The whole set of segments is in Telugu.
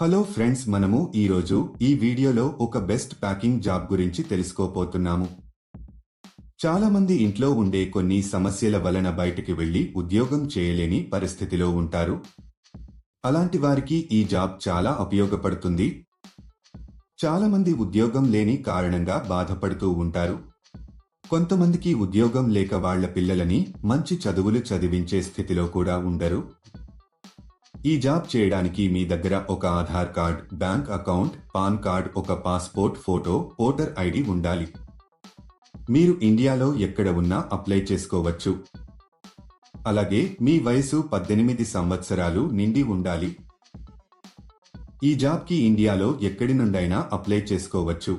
హలో ఫ్రెండ్స్ మనము ఈరోజు ఈ వీడియోలో ఒక బెస్ట్ ప్యాకింగ్ జాబ్ గురించి తెలుసుకోపోతున్నాము చాలామంది ఇంట్లో ఉండే కొన్ని సమస్యల వలన బయటికి వెళ్ళి ఉద్యోగం చేయలేని పరిస్థితిలో ఉంటారు. అలాంటి వారికి ఈ జాబ్ చాలా ఉపయోగపడుతుంది. చాలామంది ఉద్యోగం లేని కారణంగా బాధపడుతూ ఉంటారు. కొంతమందికి ఉద్యోగం లేక వాళ్ళ పిల్లలని మంచి చదువులు చదివించే స్థితిలో కూడా ఉండరు. ఈ జాబ్ చేయడానికి మీ దగ్గర ఒక Aadhaar card bank account PAN card ఒక పాస్పోర్ట్ ఫోటో ఓటర్ ఐడి ఉండాలి. మీరు ఇండియాలో ఎక్కడ ఉన్నా అప్లై చేసుకోవచ్చు. అలాగే మీ వయసు పద్దెనిమిది సంవత్సరాలు నిండి ఉండాలి. ఈ జాబ్కి ఇండియాలో ఎక్కడి నుండైనా అప్లై చేసుకోవచ్చు.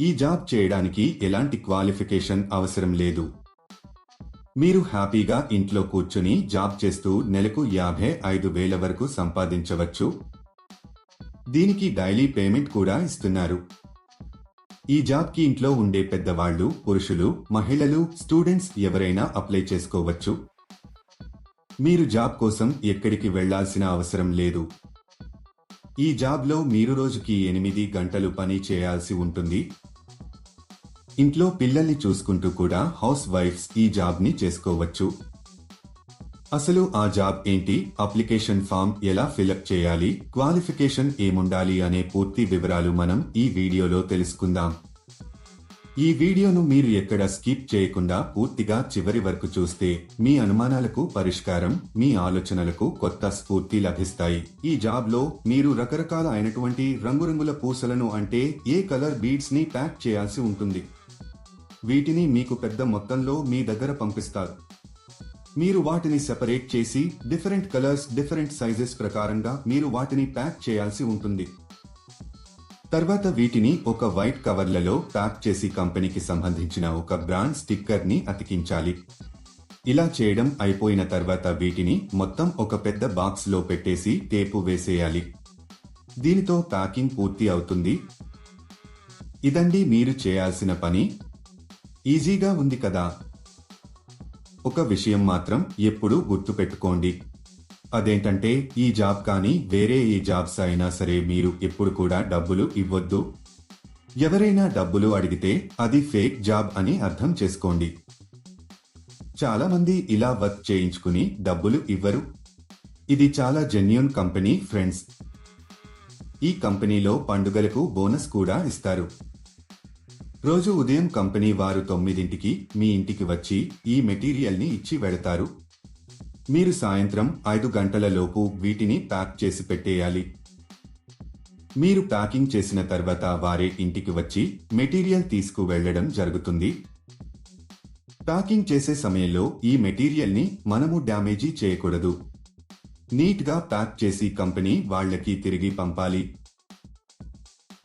ఈ జాబ్ చేయడానికి ఎలాంటి క్వాలిఫికేషన్ అవసరం లేదు. మీరు హ్యాపీగా ఇంట్లో కూర్చుని జాబ్ చేస్తూ నెలకు యాభై ఐదు వేల వరకు సంపాదించవచ్చు. దీనికి డైలీ పేమెంట్ కూడా ఇస్తున్నారు. ఈ జాబ్కి ఇంట్లో ఉండే పెద్దవాళ్ళు పురుషులు మహిళలు స్టూడెంట్స్ ఎవరైనా అప్లై చేసుకోవచ్చు. మీరు జాబ్ కోసం ఎక్కడికి వెళ్ళాల్సిన అవసరం లేదు. ఈ జాబ్లో మీరు రోజుకి ఎనిమిది గంటలు పని చేయాల్సి ఉంటుంది. ఇంట్లో పిల్లల్ని చూసుకుంటూ కూడా హౌస్ వైఫ్స్ ఈ జాబ్ని చేసుకోవచ్చు. అసలు ఆ జాబ్ ఏంటి? అప్లికేషన్ ఫామ్ ఎలా ఫిలప్ చేయాలి? క్వాలిఫికేషన్ ఏముండాలి అనే పూర్తి వివరాలు మనం ఈ వీడియోలో తెలుసుకుందాం. ఈ వీడియోను మీరు ఎక్కడ స్కిప్ చేయకుండా పూర్తిగా చివరి వరకు చూస్తే మీ అనుమానాలకు పరిష్కారం మీ ఆలోచనలకు కొత్త స్ఫూర్తి లభిస్తాయి. ఈ జాబ్లో మీరు రకరకాల అయినటువంటి రంగురంగుల పూసలను అంటే ఏ కలర్ బీడ్స్ని ప్యాక్ చేయాల్సి ఉంటుంది. వీటిని మీకు పెద్ద మొత్తంలో మీ దగ్గర పంపిస్తారు. మీరు వాటిని సెపరేట్ చేసి డిఫరెంట్ కలర్స్ డిఫరెంట్ సైజెస్ ప్రకారంగా మీరు వాటిని ప్యాక్ చేయాల్సి ఉంటుంది. తర్వాత వీటిని ఒక వైట్ కవర్లలో ప్యాక్ చేసి కంపెనీకి సంబంధించిన ఒక బ్రాండ్ స్టిక్కర్ని అతికించాలి. ఇలా చేయడం అయిపోయిన తర్వాత వీటిని మొత్తం ఒక పెద్ద బాక్స్లో పెట్టేసి టేపు వేసేయాలి. దీనితో ప్యాకింగ్ పూర్తి అవుతుంది. ఇదండి మీరు చేయాల్సిన పని. ఈజీగా ఉంది కదా. ఒక విషయం మాత్రం ఎప్పుడూ గుర్తుపెట్టుకోండి. అదేంటంటే ఈ జాబ్ కానీ వేరే ఏ జాబ్స్ అయినా సరే మీరు ఎప్పుడు కూడా డబ్బులు ఇవ్వొద్దు. ఎవరైనా డబ్బులు అడిగితే అది ఫేక్ జాబ్ అని అర్థం చేసుకోండి. చాలా మంది ఇలా వర్క్ చేయించుకుని డబ్బులు ఇవ్వరు. ఇది చాలా జెన్యున్ కంపెనీ ఫ్రెండ్స్. ఈ కంపెనీలో పండుగలకు బోనస్ కూడా ఇస్తారు. రోజు ఉదయం కంపెనీ వారు తొమ్మిదింటికి మీ ఇంటికి వచ్చి ఈ మెటీరియల్ని ఇచ్చి వెడతారు. మీరు సాయంత్రం ఐదు గంటలలోపు వీటిని ప్యాక్ చేసి పెట్టేయాలి. మీరు ప్యాకింగ్ చేసిన తర్వాత వారే ఇంటికి వచ్చి మెటీరియల్ తీసుకు వెళ్ళడం జరుగుతుంది. ప్యాకింగ్ చేసే సమయంలో ఈ మెటీరియల్ని మనము డ్యామేజీ చేయకూడదు. నీట్గా ప్యాక్ చేసి కంపెనీ వాళ్ళకి తిరిగి పంపాలి.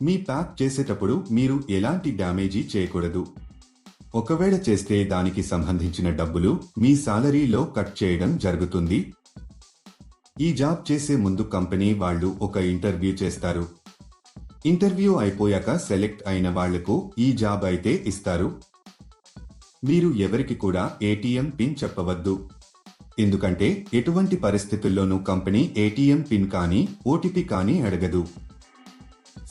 మీ ప్యాక్ చేసేటప్పుడు మీరు ఎలాంటి డ్యామేజీ చేయకూడదు. ఒకవేళ చేస్తే దానికి సంబంధించిన డబ్బులు మీ సాలరీలో కట్ చేయడం జరుగుతుంది. ఈ జాబ్ చేసే ముందు కంపెనీ వాళ్ళు ఒక ఇంటర్వ్యూ చేస్తారు. ఇంటర్వ్యూ అయిపోయాక సెలెక్ట్ అయిన వాళ్ళకు ఈ జాబ్ అయితే ఇస్తారు. మీరు ఎవరికి కూడా ఏటీఎం పిన్ చెప్పవద్దు. ఎందుకంటే ఎటువంటి పరిస్థితుల్లోనూ కంపెనీ ఏటీఎం పిన్ కానీ ఓటీపీ కానీ అడగదు.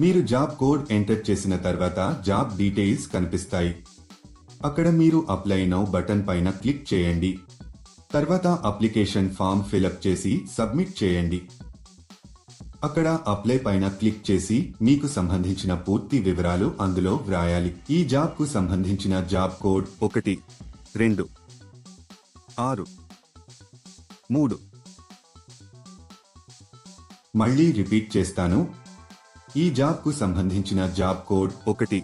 మీరు జాబ్ కోడ్ ఎంటర్ చేసిన తర్వాత జాబ్ డీటెయిల్స్ కనిపిస్తాయి. అక్కడ మీరు అప్లై నౌ బటన్ పైన క్లిక్ చేయండి. తర్వాత అప్లికేషన్ ఫామ్ ఫిలప్ చేసి సబ్మిట్ చేయండి. అక్కడ అప్లై పైన క్లిక్ చేసి మీకు సంబంధించిన పూర్తి వివరాలు అందులో వ్రాయాలి. ఈ జాబ్కు సంబంధించిన జాబ్ కోడ్ ఒకటి రెండు ఆరు మూడు. మళ్ళీ రిపీట్ చేస్తాను. ఈ జాబ్కు సంబంధించిన జాబ్ కోడ్ ఒకటి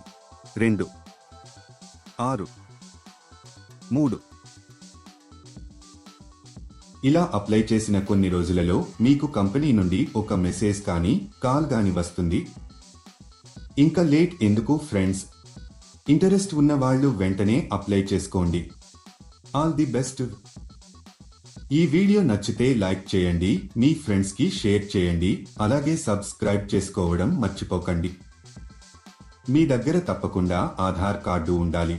రెండు ఆరు మూడు. ఇలా అప్లై చేసిన కొన్ని రోజులలో మీకు కంపెనీ నుండి ఒక మెసేజ్ కానీ కాల్ గాని వస్తుంది. ఇంకా లేట్ ఎందుకు ఫ్రెండ్స్? ఇంటరెస్ట్ ఉన్న వాళ్ళు వెంటనే అప్లై చేసుకోండి. All the best. ఈ వీడియో నచ్చితే లైక్ చేయండి మీ ఫ్రెండ్స్కి షేర్ చేయండి అలాగే సబ్స్క్రైబ్ చేసుకోవడం మర్చిపోకండి. మీ దగ్గర తప్పకుండా ఆధార్ కార్డు ఉండాలి.